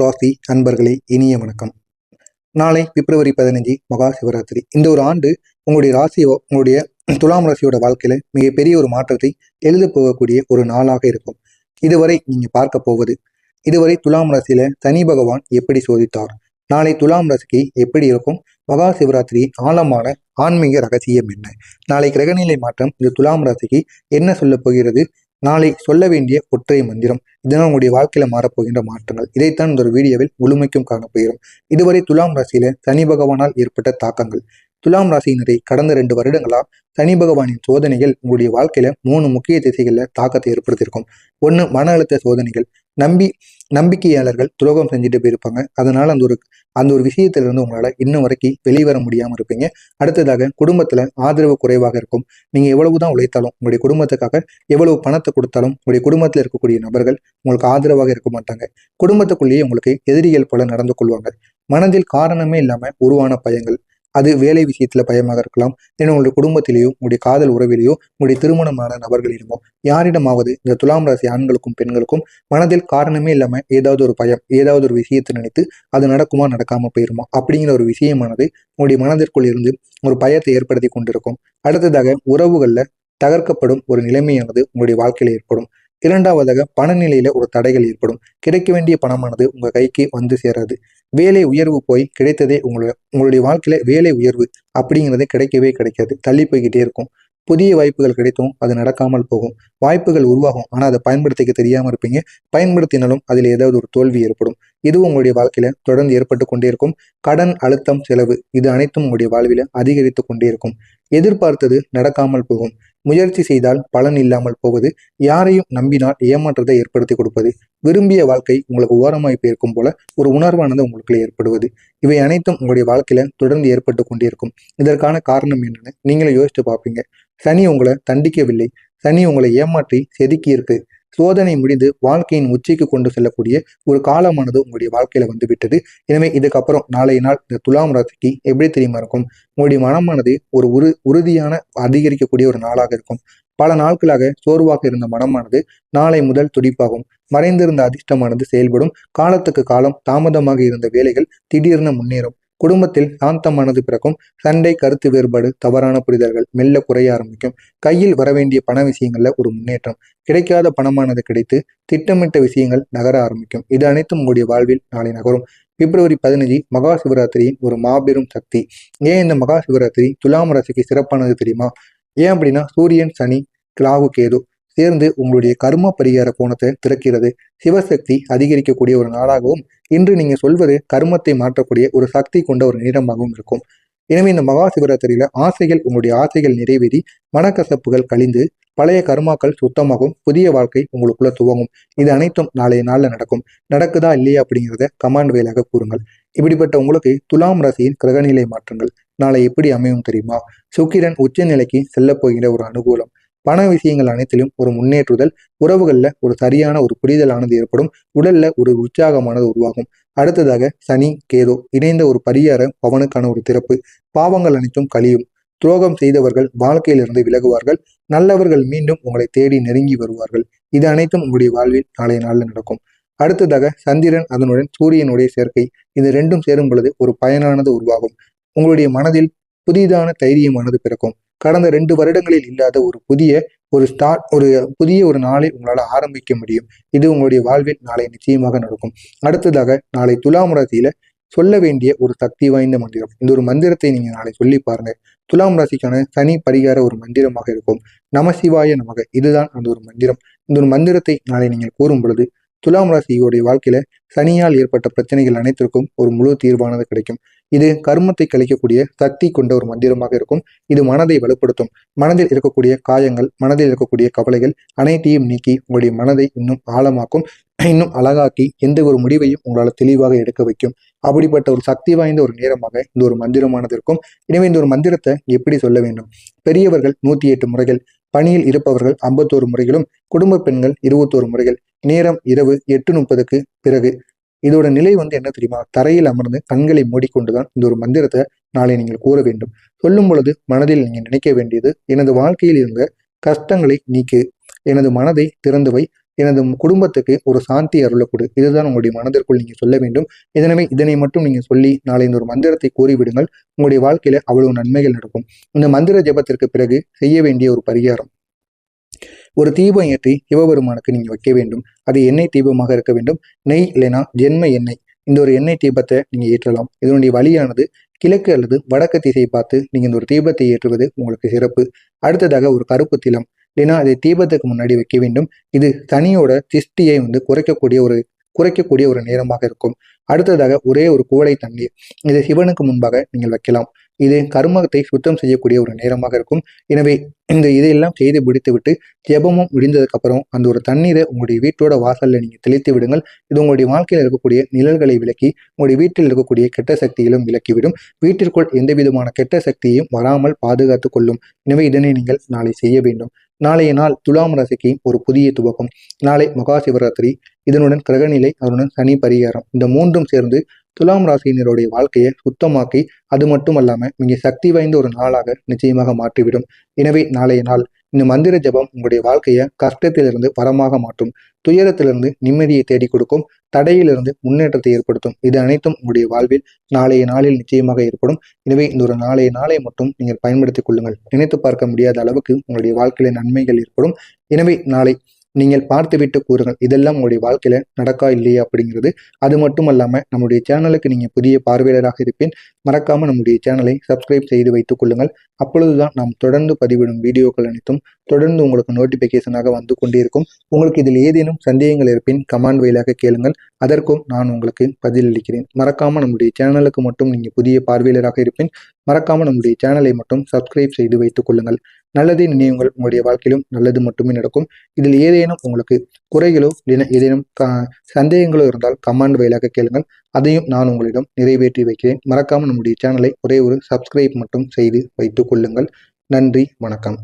ராசி அன்பர்களே இனிய வணக்கம். நாளை பிப்ரவரி பதினஞ்சு மகா சிவராத்திரி. இந்த ஒரு ஆண்டு உங்களுடைய ராசியோ உங்களுடைய துலாம் ராசியோட வாழ்க்கையில மிகப்பெரிய ஒரு மாற்றத்தை எழுத போகக்கூடிய ஒரு நாளாக இருக்கும். இதுவரை நீங்க பார்க்க போவது இதுவரை துலாம் ராசியில சனி பகவான் எப்படி சோதித்தார் நாளை துலாம் ராசிக்கு எப்படி இருக்கும் மகா சிவராத்திரி ஆழமான ஆன்மீக ரகசியம் என்ன நாளை கிரகநிலை மாற்றம் இந்த துலாம் ராசிக்கு என்ன சொல்ல போகிறது நாளை சொல்ல வேண்டிய ஒற்றை மந்திரம் இதனால் உங்களுடைய வாழ்க்கையில மாறப்போகின்ற மாற்றங்கள். இதைத்தான் இந்த ஒரு வீடியோவில் முழுமைக்கும் காணப்போகிறோம் இதுவரை துலாம் ராசியில சனி பகவானால் ஏற்பட்ட தாக்கங்கள். துலாம் ராசியினரை கடந்த ரெண்டு வருடங்களா சனி பகவானின் சோதனைகள் உங்களுடைய வாழ்க்கையில மூணு முக்கிய திசைகளில் தாக்கத்தை ஏற்படுத்தியிருக்கும். ஒன்று மன அழுத்த சோதனைகள் நம்பி நம்பிக்கையாளர்கள் துரோகம் செஞ்சுட்டு போயிருப்பாங்க. அதனால அந்த ஒரு அந்த ஒரு விஷயத்துல இருந்து உங்களால இன்னும் வரைக்கும் வெளிவர முடியாம இருப்பீங்க. அடுத்ததாக குடும்பத்துல ஆதரவு குறைவாக இருக்கும். நீங்க எவ்வளவுதான் உழைத்தாலும் உங்களுடைய குடும்பத்துக்காக எவ்வளவு பணத்தை கொடுத்தாலும் உங்களுடைய குடும்பத்துல இருக்கக்கூடிய நபர்கள் உங்களுக்கு ஆதரவாக இருக்க மாட்டாங்க. குடும்பத்துக்குள்ளேயே உங்களுக்கு எதிரிகள் போல நடந்து கொள்வாங்க. மனதில் காரணமே இல்லாம உருவான பயங்கள். அது வேலை விஷயத்துல பயமாக இருக்கலாம். ஏன்னா உங்களுடைய குடும்பத்திலேயோ உங்களுடைய காதல் உறவிலேயோ உங்களுடைய திருமணமான நபர்களிடமோ யாரிடமாவது இந்த துலாம் ராசி ஆண்களுக்கும் பெண்களுக்கும் மனதில் காரணமே இல்லாம ஏதாவது ஒரு பயம் ஏதாவது ஒரு விஷயத்தை நினைத்து அது நடக்குமா நடக்காம போயிருமா? அப்படிங்கிற ஒரு விஷயமானது உங்களுடைய மனதிற்குள் இருந்து ஒரு பயத்தை ஏற்படுத்தி கொண்டிருக்கும். அடுத்ததாக உறவுகள்ல தகர்க்கப்படும் ஒரு நிலைமையானது உங்களுடைய வாழ்க்கையில ஏற்படும். இரண்டாவதாக பணநிலையில ஒரு தடைகள் ஏற்படும். கிடைக்க வேண்டிய பணமானது உங்க கைக்கு வந்து சேராது. வேலை உயர்வு போய் கிடைத்ததே உங்களுடைய உங்களுடைய வாழ்க்கையில வேலை உயர்வு அப்படிங்கிறதே கிடைக்கவே கிடைக்காது. தள்ளி போய்கிட்டே இருக்கும். புதிய வாய்ப்புகள் கிடைத்தும் அது நடக்காமல் போகும். வாய்ப்புகள் உருவாகும். ஆனால் அதை பயன்படுத்திக்க தெரியாமல் இருப்பீங்க. பயன்படுத்தினாலும் அதில் ஏதாவது ஒரு தோல்வி ஏற்படும். இதுவும் உங்களுடைய வாழ்க்கையில தொடர்ந்து ஏற்பட்டு கொண்டே இருக்கும். கடன் அழுத்தம் செலவு இது அனைத்தும் உங்களுடைய வாழ்வில் அதிகரித்து கொண்டே இருக்கும். எதிர்பார்த்தது நடக்காமல் போகும். முயற்சி செய்தால் பலன் இல்லாமல் போவது யாரையும் நம்பினால் ஏமாற்றத்தை ஏற்படுத்தி கொடுப்பது. விரும்பிய வாழ்க்கை உங்களுக்கு ஓரமாய் போயிருக்கும் போல ஒரு உணர்வானது உங்களுக்கு ஏற்படுவது. இவை அனைத்தும் உங்களுடைய வாழ்க்கையில தொடர்ந்து ஏற்பட்டு கொண்டிருக்கும். இதற்கான காரணம் என்னன்னு நீங்களே யோசித்து பார்ப்பீங்க. சனி உங்களை தண்டிக்கவில்லை. சனி உங்களை ஏமாற்றி செதுக்கி இருக்கு சோதனை முடிந்து வாழ்க்கையின் உச்சிக்கு கொண்டு செல்லக்கூடிய ஒரு காலமானது உங்களுடைய வாழ்க்கையில வந்து விட்டது எனவே இதுக்கப்புறம் நாளைய நாள் இந்த துலாம் ராசிக்கு எப்படி தெரியுமா இருக்கும்? உங்களுடைய மனமானது ஒரு உரு உறுதியான அதிகரிக்கக்கூடிய ஒரு நாளாக இருக்கும். பல நாட்களாக சோர்வாக இருந்த மனமானது நாளை முதல் துடிப்பாகும். மறைந்திருந்த அதிர்ஷ்டமானது செயல்படும். காலத்துக்கு காலம் தாமதமாக இருந்த வேலைகள் திடீர்னு முன்னேறும். குடும்பத்தில் சாந்தமானது பிறக்கும். சண்டை கருத்து வேறுபாடு தவறான புரிதல்கள் மெல்ல குறைய ஆரம்பிக்கும். கையில் வர வேண்டிய பண விஷயங்கள்ல ஒரு முன்னேற்றம். கிடைக்காத பணமானது கிடைத்து திட்டமிட்ட விஷயங்கள் நகர ஆரம்பிக்கும். இது அனைத்தும் உங்களுடைய வாழ்வில் நாளை நகரும். பிப்ரவரி பதினஞ்சு மகா சிவராத்திரியின் ஒரு மாபெரும் சக்தி. ஏன் இந்த மகா சிவராத்திரி? துலாம் ராசிக்கு சிறப்பானது தெரியுமா? ஏன் அப்படின்னா சூரியன் சனி கிளாகு கேது. சேர்ந்து உங்களுடைய கர்ம பரிகார கோணத்தை திறக்கிறது. சிவசக்தி அதிகரிக்கக்கூடிய ஒரு நாளாகவும் இன்று நீங்க சொல்வது கர்மத்தை மாற்றக்கூடிய ஒரு சக்தி கொண்ட ஒரு நேரமாகவும் இருக்கும். எனவே இந்த மகா சிவராத்திரியில ஆசைகள் உங்களுடைய ஆசைகள் நிறைவேறி மனக்கசப்புகள் கழிந்து பழைய கர்மாக்கள் சுத்தமாகும் புதிய வாழ்க்கை உங்களுக்குள்ள துவங்கும். இது அனைத்தும் நாளைய நாளில் நடக்கும். நடக்குதா இல்லையா அப்படிங்கிறத கமாண்ட் வேலாக கூறுங்கள். இப்படிப்பட்ட உங்களுக்கு துலாம் ராசியின் கிரகநிலை மாற்றங்கள் நாளை எப்படி அமையும் தெரியுமா? சுக்கிரன் உச்ச நிலைக்கு செல்ல போகிற ஒரு அனுகூலம். பண விஷயங்கள் அனைத்திலும் ஒரு முன்னேற்றுதல் உறவுகளில் ஒரு சரியான ஒரு புரிதலானது ஏற்படும் உடல்ல ஒரு உற்சாகமானது உருவாகும். அடுத்ததாக சனி கேதோ இணைந்த ஒரு பரிகார பவனுக்கான ஒரு திறப்பு. பாவங்கள் அனைத்தும் கழியும். துரோகம் செய்தவர்கள் வாழ்க்கையிலிருந்து விலகுவார்கள். நல்லவர்கள் மீண்டும் உங்களை தேடி நெருங்கி வருவார்கள். இது அனைத்தும் உங்களுடைய வாழ்வில் நாளைய நாளில் நடக்கும். அடுத்ததாக சந்திரன் அதனுடன் சூரியனுடைய சேர்க்கை. இது ரெண்டும் சேரும் பொழுது ஒரு பயனானது உருவாகும். உங்களுடைய மனதில் புதிதான தைரியமானது பிறக்கும். கடந்த ரெண்டு வருடங்களில் இல்லாத ஒரு புதிய ஒரு ஸ்டார்ட் ஒரு புதிய ஒரு நாளை உங்களால் ஆரம்பிக்க முடியும். இது உங்களுடைய வாழ்வில் நாளை நிச்சயமாக நடக்கும். அடுத்ததாக நாளை துலாம் ராசியில சொல்ல வேண்டிய ஒரு சக்தி வாய்ந்த மந்திரம். இந்த ஒரு மந்திரத்தை நீங்க நாளை சொல்லி பாருங்க. துலாம் ராசிக்கான சனி பரிகார ஒரு மந்திரமாக இருக்கும். நமசிவாய நமக. இதுதான் அந்த ஒரு மந்திரம். இந்த ஒரு மந்திரத்தை நாளை நீங்கள் கூறும் பொழுது துலாம் ராசியோடைய வாழ்க்கையில சனியால் ஏற்பட்ட பிரச்சனைகள் அனைத்திற்கும் ஒரு முழு தீர்வானது கிடைக்கும். இது கர்மத்தை கழிக்கக்கூடிய சக்தி கொண்ட ஒரு மந்திரமாக இருக்கும். இது மனதை வலுப்படுத்தும். மனதில் இருக்கக்கூடிய காயங்கள் மனதில் இருக்கக்கூடிய கவலைகள் அனைத்தையும் நீக்கி உங்களுடைய மனதை இன்னும் ஆழமாக்கும் இன்னும் அழகாக்கி எந்த ஒரு முடிவையும் உங்களால் தெளிவாக எடுக்க வைக்கும். அப்படிப்பட்ட ஒரு சக்தி வாய்ந்த ஒரு நேரமாக இந்த ஒரு மந்திரமானது இருக்கும். எனவே இந்த ஒரு மந்திரத்தை எப்படி சொல்ல வேண்டும்? பெரியவர்கள் நூத்தி எட்டு முறைகள் பணியில் இருப்பவர்கள் ஐம்பத்தோரு முறைகளும் குடும்ப பெண்கள் இருபத்தோரு முறைகள். நேரம் இரவு எட்டு முப்பதுக்கு பிறகு. இதோட நிலை வந்து என்ன தெரியுமா? தரையில் அமர்ந்து கண்களை மூடிக்கொண்டுதான் இந்த ஒரு மந்திரத்தை நாளை நீங்கள் கூற வேண்டும். சொல்லும் பொழுது மனதில் நீங்கள் நினைக்க வேண்டியது எனது வாழ்க்கையில் இருந்த கஷ்டங்களை நீக்கு. எனது மனதை திறந்து வை. எனது குடும்பத்துக்கு ஒரு சாந்தி அருளக்கூடு இதுதான் உங்களுடைய மனதிற்குள் நீங்கள் சொல்ல வேண்டும். இதனவே இதனை மட்டும் நீங்கள் சொல்லி நாளை இந்த ஒரு மந்திரத்தை கூறிவிடுங்கள். உங்களுடைய வாழ்க்கையில அவ்வளவு நன்மைகள் நடக்கும். இந்த மந்திர ஜபத்திற்கு பிறகு செய்ய வேண்டிய ஒரு பரிகாரம். ஒரு தீபம் ஏற்றி சிவபெருமானுக்கு நீங்கள் வைக்க வேண்டும். அது எண்ணெய் தீபமாக இருக்க வேண்டும். நெய் இல்லைனா ஜென்ம எண்ணெய். இந்த ஒரு எண்ணெய் தீபத்தை நீங்கள் ஏற்றலாம். இதனுடைய வழியானது கிழக்கு அல்லது வடக்கு திசையை பார்த்து நீங்கள் இந்த ஒரு தீபத்தை ஏற்றுவது உங்களுக்கு சிறப்பு. அடுத்ததாக ஒரு கருப்பு திலம். இல்லைன்னா அதை தீபத்துக்கு முன்னாடி வைக்க வேண்டும். இது தனியோட திஷ்டியை வந்து குறைக்கக்கூடிய ஒரு குறைக்கக்கூடிய ஒரு நேரமாக இருக்கும். அடுத்ததாக ஒரே ஒரு குவளை தண்ணீர். இதை சிவனுக்கு முன்பாக நீங்கள் வைக்கலாம். இது கர்மத்தை சுத்தம் செய்யக்கூடிய ஒரு நேரமாக இருக்கும். எனவே இந்த இதையெல்லாம் செய்து முடித்துவிட்டு ஜெபமும் முடிந்ததுக்கப்புறம் அந்த ஒரு தண்ணீரை உங்களுடைய வீட்டோட வாசலில் நீங்கள் தெளித்து விடுங்கள். இது உங்களுடைய வாழ்க்கையில் இருக்கக்கூடிய நிழல்களை விலக்கி உங்களுடைய வீட்டில் இருக்கக்கூடிய கெட்ட சக்திகளும் விலக்கிவிடும் வீட்டிற்குள் எந்த விதமான கெட்ட சக்தியையும் வராமல் பாதுகாத்து கொள்ளும். எனவே இதனை நீங்கள் நாளை செய்ய வேண்டும். நாளைய நாள் துலாம் ராசிக்கு ஒரு புதிய துவக்கம். நாளை மகா சிவராத்திரி. இதனுடன் கிரகநிலை அதனுடன் சனி பரிகாரம். இந்த மூன்றும் சேர்ந்து துலாம் ராசியினருடைய வாழ்க்கையை சுத்தமாக்கி அது மட்டும் அல்லாமல் மிக சக்தி வாய்ந்த ஒரு நாளாக நிச்சயமாக மாற்றிவிடும். எனவே நாளைய நாள் இந்த மந்திர ஜபம் உங்களுடைய வாழ்க்கையை கஷ்டத்திலிருந்து வரமாக மாற்றும். துயரத்திலிருந்து நிம்மதியை தேடி கொடுக்கும். தடையிலிருந்து முன்னேற்றத்தை ஏற்படுத்தும். இது அனைத்தும் உங்களுடைய வாழ்வில் நாளைய நாளில் நிச்சயமாக ஏற்படும். எனவே இந்த ஒரு நாளைய நாளை மட்டும் நீங்கள் பயன்படுத்திக் கொள்ளுங்கள். நினைத்து பார்க்க முடியாத அளவுக்கு உங்களுடைய வாழ்க்கையில நன்மைகள் ஏற்படும். எனவே நாளை நீங்கள் பார்த்துவிட்டு கூறுங்கள் இதெல்லாம் உங்களுடைய வாழ்க்கையில் நடக்கா இல்லையா? அப்படிங்கிறது. அது மட்டும் அல்லாமல் நம்முடைய சேனலுக்கு நீங்கள் புதிய பார்வையாளராக இருப்பேன். மறக்காமல் நம்முடைய சேனலை சப்ஸ்கிரைப் செய்து வைத்துக் கொள்ளுங்கள். அப்பொழுதுதான் நாம் தொடர்ந்து பதிவிடும் வீடியோக்கள் அனைத்தும் தொடர்ந்து உங்களுக்கு நோட்டிஃபிகேஷனாக வந்து கொண்டே இருக்கும். உங்களுக்கு இதில் ஏதேனும் சந்தேகங்கள் இருப்பின் கமாண்ட் வழியாக கேளுங்கள். அதற்கும் நான் உங்களுக்கு பதிலளிக்கிறேன். மறக்காமல் நம்முடைய சேனலுக்கு மட்டும் நீங்கள் புதிய பார்வையாளராக இருப்பேன். மறக்காமல் நம்முடைய சேனலை மட்டும் சப்ஸ்கிரைப் செய்து வைத்துக் கொள்ளுங்கள். நல்லதை நினைவுங்கள். உங்களுடைய வாழ்க்கையிலும் நல்லது மட்டுமே நடக்கும். இதில் ஏதேனும் உங்களுக்கு குறைகளோ இல்லைன்னா ஏதேனும் சந்தேகங்களோ இருந்தால் கமெண்ட் வழியாக கேளுங்கள். அதையும் நான் உங்களிடம் நிறைவேற்றி வைக்கிறேன். மறக்காமல் நம்முடைய சேனலை ஒரே ஒரு சப்ஸ்கிரைப் மட்டும் செய்து வைத்துக் கொள்ளுங்கள். நன்றி வணக்கம்.